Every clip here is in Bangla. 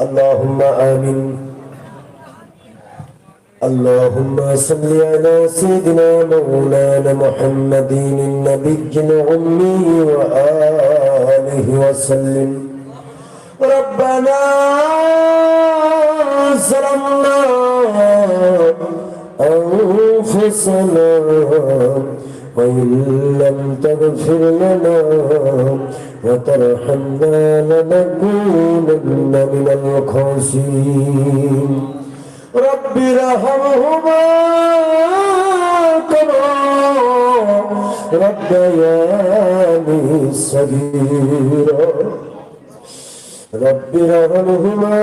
اللهم آمين. اللهم صل على سيدنا مولانا محمد النبي الأمي وآله وسلم. ربنا ظلمنا أنفسنا. وإن لم تغفر لنا وترحمنا لنكونن من الخاسرين. رب ارحمهما كما ربياني صغيرا. رب ارحمهما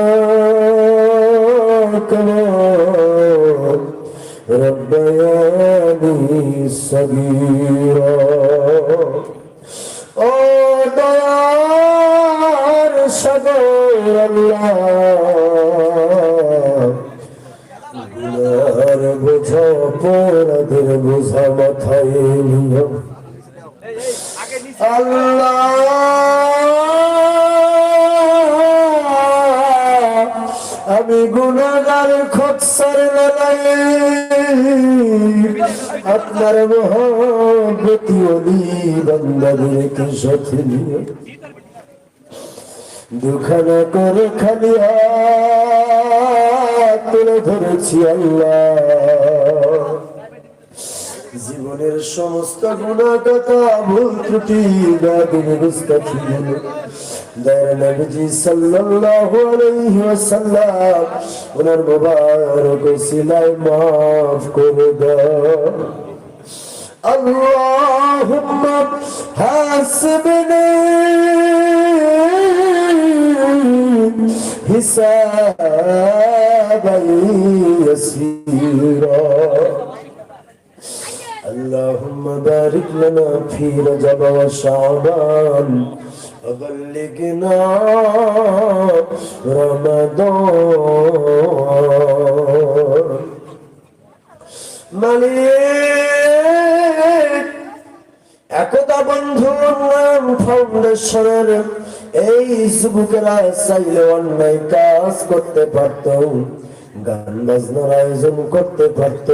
كما ربياني صغيرا ও দয়ার সাগর আল্লাহ গুনার বোঝা অপরাধের বোঝা মাথায় নিও আল্লাহ আমি গুণাগার খোকসার লড়াই আপনার মহাবতী অলি বন্দাদেরকে করে খালি তুলে ধরেছি আল্লাহ। জীবনের সমস্ত গুণা কথা ভুল ত্রুটি গাদিন বুঝতে দয়ালজি সাল্লাল্লাহু আলাইহি ওয়াসাল্লাম ওনার মুবারক সিলাই maaf করে দাও আল্লাহুম্মা হাসবনি হিসাবাই ইয়াসীরা। اللهم بارك لنا في رجب وشعبان وبلغنا رمضان মালিক একতা বন্ধু উন্নয়ন ফাউন্ডেশনের এই যুবকেরা চাইলে অন্যায় কাজ করতে পারত গান বাজনার আয়োজন করতে পারত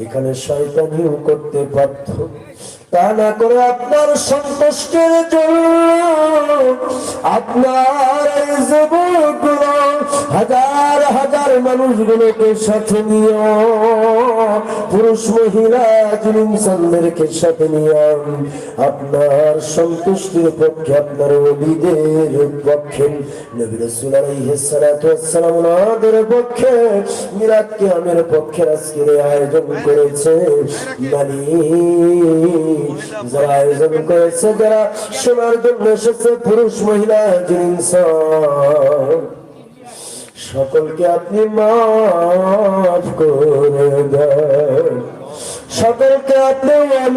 এখানে শয়তানিও করতে পারত তা না করে আপনার সন্তুষ্টের জন্য আপনার যুবকগুলো হাজার হাজার মানুষগুলোকে সাথে নিয়ে পুরুষ, মহিলা জিনিসদেরকে সাথে নিয়ে আপনার সন্তুষ্টির পক্ষে, আপনার অলিদের পক্ষে যারা শোনার জন্য এসেছে, পুরুষ, মহিলা জিনিস সকলকে আপনি মাফ করে দেন। সকলকে আপনি দেন।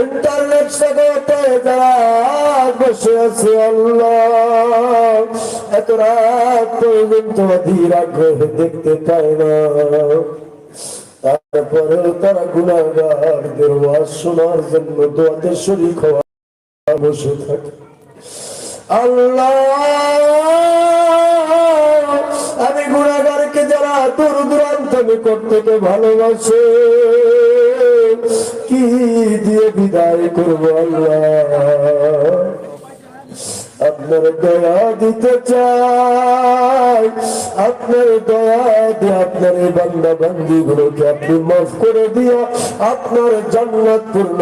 ইন্টারনেট জগতে যারা বসে আছে আল্লাহ, এত রাত পর্যন্ত অধীর আগ্রহে দেখতে পায় না। তারপরে তারা গুণাগারদের ওয়াজ শোনার জন্য দোয়াতে শরীর হওয়া বসে থাকে। আল্লাহ, আমি গুণাগারকে যারা দূর দূরান্ত নিকট থেকে ভালোবাসে, কি দিয়ে বিদায় আল্লাহ? আপনার দয়া দিতে চাই, আপনার দয়া দিয়ে আপনার এই বান্দা বান্দি গুলোকে আপনি মাফ করে দিয়ে আপনার জান্নাত পূর্ণ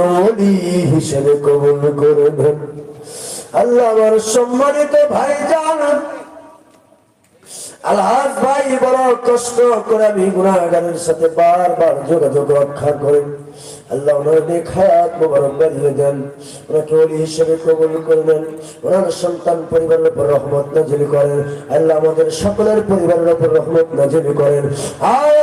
হিসেবে কবুল করে দেন আল্লাহ আমার সম্মানিত ভাই আলহাজ ভাই, বড় কষ্ট করে আমি গুণাগারের সাথে বারবার যোগাযোগ রক্ষা দেন, ওনাকে হিসেবে ওনার সন্তান পরিবারের উপর রহমত করেন, আল্লাহ আমাদের সকলের পরিবারের উপর রহমত নাজিল করেন। আয়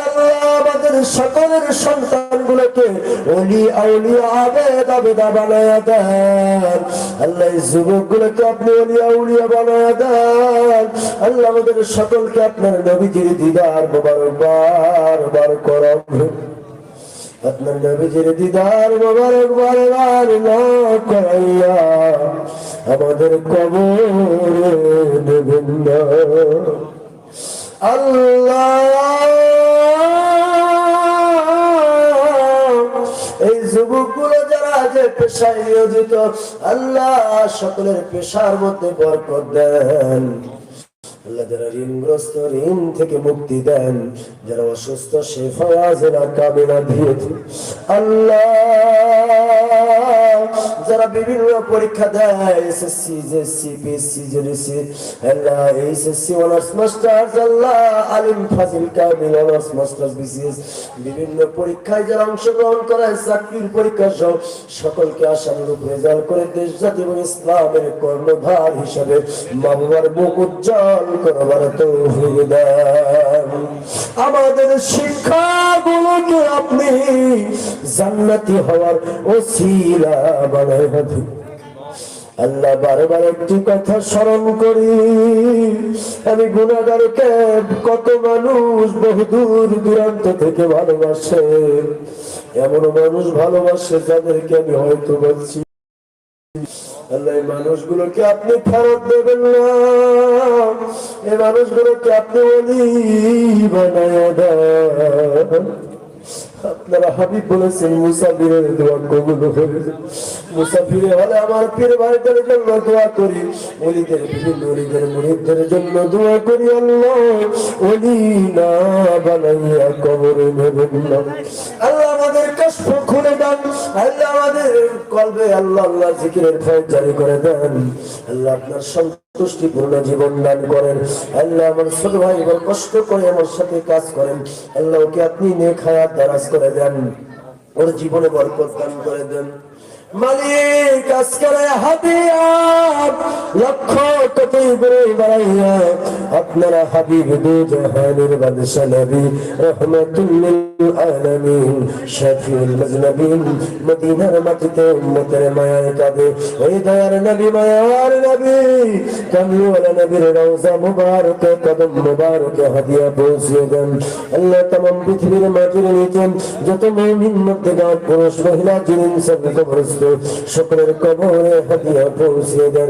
আমাদের সকলের সন্তানগুলোকে অলি আউলিয়া আবেদ আবেদা বানায়া দেন। আল্লাহ যুবকগুলোকে আপনি অলি আউলিয়া বানায়া দেন। আল্লাহ আমাদের সকলকে আপনার নবীজির দিদার বার বার করাবেন আপনার নবীজির দিদার মোবারক বারবার না করাইয়া আমাদের কবর দেবেন আল্লাহ! যে পেশায় নিয়োজিত। আল্লাহ সকলের পেশার মধ্যে বরকত দেন। আল্লাহ যারা ঋণগ্রস্ত, ঋণ থেকে মুক্তি দেন। যারা অসুস্থ কামেনা দিয়েছে বিভিন্ন পরীক্ষায় যারা অংশগ্রহণ করে চাকরির পরীক্ষা সহ সকলকে আশানুরূপ রেজাল্ট করে দেশ জাতি এবং ইসলামের কর্ণধার হিসাবে মা বাবার মুখ উজ্জ্বল। করবার তৌফিক দেন। আমাদের শিক্ষাগুলোকে আপনি জান্নাতি হওয়ার ওসিলা বানায় দিন আল্লাহ বারবার একটি কথা স্মরণ করি, আমি গুণাগারকে কত মানুষ বহুদূর দূরান্ত থেকে ভালোবাসে। এমন মানুষ ভালোবাসে যাদেরকে আমি হয়তো বলছি আল্লাহ, এই মানুষগুলোকে আপনি ফেরত দেবেন না। এই মানুষগুলোকে আপনি বলি বানায় দেন। আপনারা হাবিব বলেছেন, মুসাফিরের দোয়া কবুল হয়ে মুসাফিরে হলে আমার পীর ভাইদের জন্য দোয়া করি। অলিদের বিভিন্ন অলিদের মুরিদদের জন্য দোয়া করি আল্লাহ। অলি না বানাইয়া কবরে নেবেন না। আল্লাহ আমাদের কষ্ট খুলে দেন আল্লাহ আমাদের কলবে আল্লাহ আল্লাহ জিকিরের ফয়েজ জারি করে দেন। আল্লাহ আপনার সন্তুষ্টিপূর্ণ জীবন দান করেন। আল্লাহ আমার ছোট ভাই এবার কষ্ট করে আমার সাথে কাজ করেন। আল্লাহ ওকে আপনি নেক হায়াত দারাজ করে দেন। ওর জীবনে বরকত দান করে দেন। মালিক, আজকালে হাবিয়াব লক্ষ কোটি করে বাড়াইয়া আপনারা হাবিব দু জাহানের বাদশা নবী, রহমাতুল্লিল আলামিন, শাফিউল মুজনবিন, মদিনার মাটিতে উম্মতের মায়ায় কাঁদে ওই দয়ার নবী, মায়ার নবী কামলিওয়ালা নবীর রওজা মুবারকে, কদম মুবারকে হাদিয়া পৌঁছিয়ে দেন। আল্লাহ তামাম পৃথিবীর মাটির নিচে যত মুমিন মধ্যে গাঁট পুরুষ, মহিলা জিনিস সব কবরস্থ, সকলের কবরে হাদিয়া পৌঁছিয়ে দেন।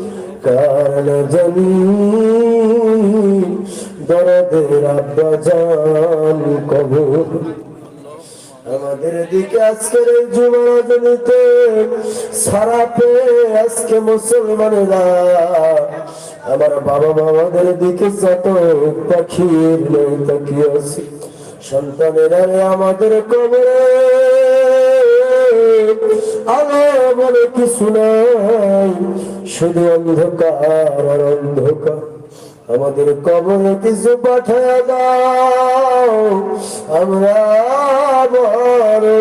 কার না জানি দরদের আব্বা কবর আমাদের দিকে আজকের এই যুবরাজনীতে সারা পেয়ে আজকে মুসলমানেরা, আমার বাবা মামাদের দিকে যত পাখির নেই তাকিয়ে আছে। সন্তানেরা আমাদের কবরে কিছু নাই। শুধু অন্ধকার আর অন্ধকার। আমাদের কবরে কিছু পাঠায় দাও। আমরা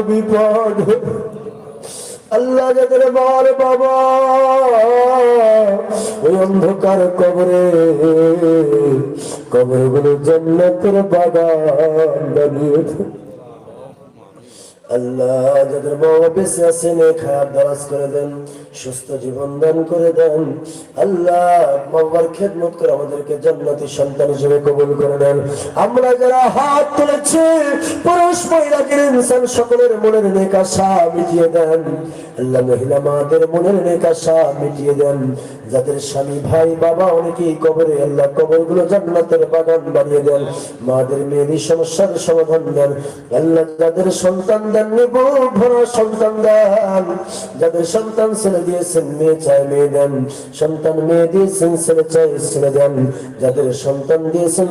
বিপদ আল্লাহ যাদের বর বাবা, ওই অন্ধকার কবরে। কবরগুলো জান্নাতের বাগান বানিয়েছে আল্লাহ যাদের বউ বেঁচে আছেন খারাপ দারাজ করে দেন। সুস্থ জীবন দান করে দেন। আল্লাহ বাবার খেদমত করে আমাদেরকে জান্নাতি সন্তান হিসেবে কবুল করে দেন আমরা যারা হাত তুলেছি, পুরুষ, মহিলা ইনসান, সকলের মনের নেকাশা মিটিয়ে দেন। আল্লাহ মহিলা মাদের মনের নেকাশা মিটিয়ে দেন। যাদের স্বামী, ভাই, বাবা অনেকেই কবরে, আল্লাহ কবরগুলো জান্নাতের বাগান বানিয়ে দেন। মাদের মেয়েদের সমস্যার সমাধান দেন। আল্লাহ যাদের সন্তান দেন ভরা সন্তান দেন। যাদের সন্তান ছেলে দিয়েছেন মেয়ে চায় মেয়ে দেন, সন্তান মেয়ে দিয়েছেন ছেলে চায় ছেলে দেন। যাদের সন্তান দিয়েছেন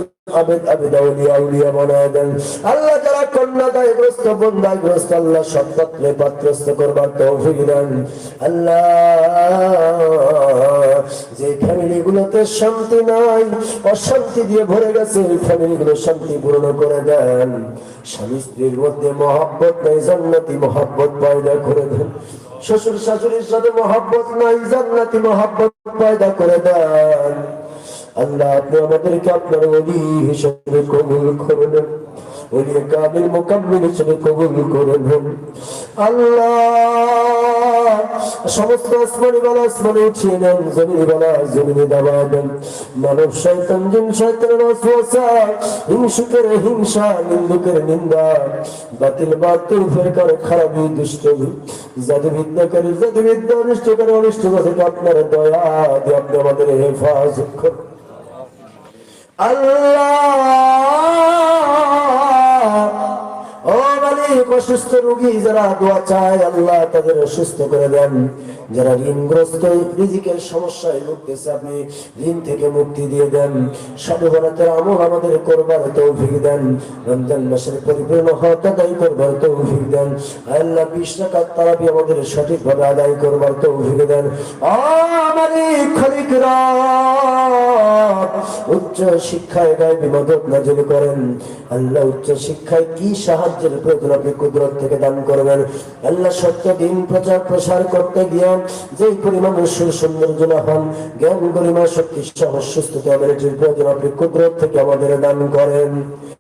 শান্তি নাই, অশান্তি দিয়ে ভরে গেছে ওই ফ্যামিলি গুলো শান্তি পূর্ণ করে দেন। স্বামী স্ত্রীর মধ্যে মহাব্বত নাই, জান্নাতি মহাব্বত পয়দা করে দেন। শ্বশুর শাশুড়ির সাথে মহাব্বত নাই, জান্নাতি মহাব্বত পয়দা করে দেন। আল্লাহ, আপনি আমাদেরকে আপনার অলি হিসেবে কবুল করবেন অলি কাবিল মোকাম্মিল হিসেবে কবুল করবেন আল্লাহ! সমস্ত আসমানি বালা উঠিয়ে নেন বালা দেন। মানব শয়তান, জিন হিংসুকের হিংসা, নিন্দুকের নিন্দা। বাতিল বাতিল, ফেরকার, খারাপি দুষ্ট জাদুবিদ্যাকারী জাদুবিদ্যা অনিষ্টকারী, অনিষ্ট থেকে আপনার দয়া দিয়ে আপনি আমাদের হেফাজত করুন। আল্লাহ! অসুস্থ রোগী যারা দোয়া চায়, আল্লাহ তাদের করে দেন। যারা ঋণগ্রস্ত সমস্যায় ভুগতেছে, আপনি ঋণ থেকে মুক্তি দিয়ে দেন। আমল আমাদের করবার তৌফিক দেন। রমজান মাসের পরিপূর্ণ আদায় করবার তৌফিক দেন। আল্লাহ বিশ তারাবি আমাদের সঠিকভাবে আদায় করবার তৌফিক দেন। উচ্চ শিক্ষায় গায়ে বিমদত নাজিল করেন। আল্লাহ উচ্চ শিক্ষায় কি সাহায্যের প্রয়োজন আপনি কুদরত থেকে দান করবেন। আল্লাহ সত্য দিন প্রচার প্রসার করতে গিয়ে যে পরিমাণ সুর সৌন্দর্য হন, জ্ঞান গরিমা, শক্তি সহ সুস্থতা আমাদের জীবন আপনি কুদরত থেকে আমাদের দান করেন।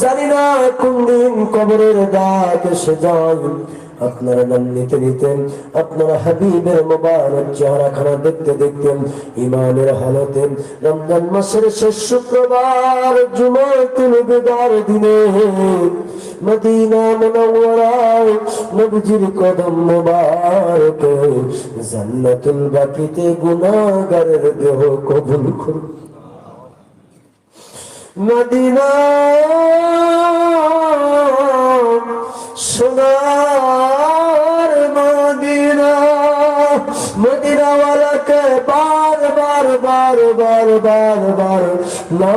জানি না কোন দিন কবরের দাগ এসে যায়। আপনারা নাম নিতে নিতেন, আপনারা হাবিবের মোবারক চেহারাখানা দেখতে দেখতেন ইমানের হালতে রমজান মাসের শেষ শুক্রবার, জুমার জুমাতুল বিদার দিনে মদিনা মুনাওয়ারায় নবীজির কদম মোবারকে জান্নাতুল বাকিতে গুনাহগারের দেহ কবুল করুন। মদিনা, সোনার মদিনা, মদিনাওয়ালাকে বার বার বার বার বার বার না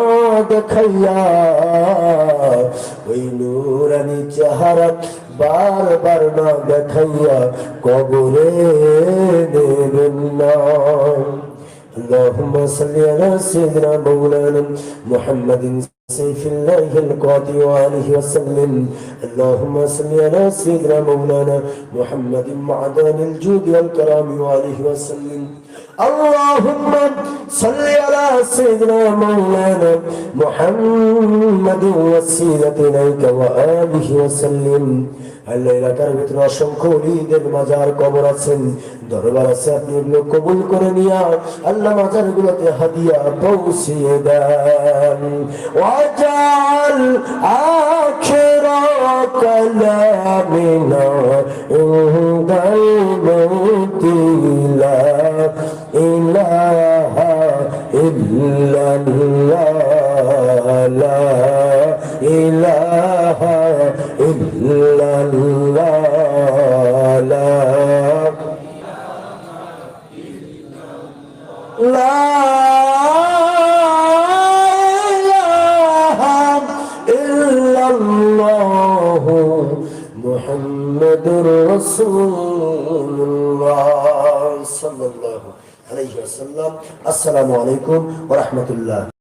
দেখাইয়া ওই নুরানি চেহারা বার বার না দেখাইয়া কবরে দেবেন না। اللهم صل على سيدنا مولانا محمد سيف الله القاضي وآله وسلم اللهم صل على سيدنا مولانا محمد معدن الجود والكرام وآله وسلم اللهم صل على سيدنا مولانا محمد وسيلة إليك وآله وسلم আল্লাহ এলাকার ভিতরে অসংখ্য অলিদের মাজার কবর আছেন দরবার আছে আপনি এগুলো কবুল করে নিয়া আল্লাহ মাজার গুলোতে হাদিয়া পৌঁছিয়ে দেন ওয়াজাল আখিরা কালামিনা ইনদাল মৌতি লা ইলাহা ইল্লাল্লাহ লা ইলাহা ইল্লাল্লাহ লা আলাইকুম ওয়া রাহমাতুল্লাহ।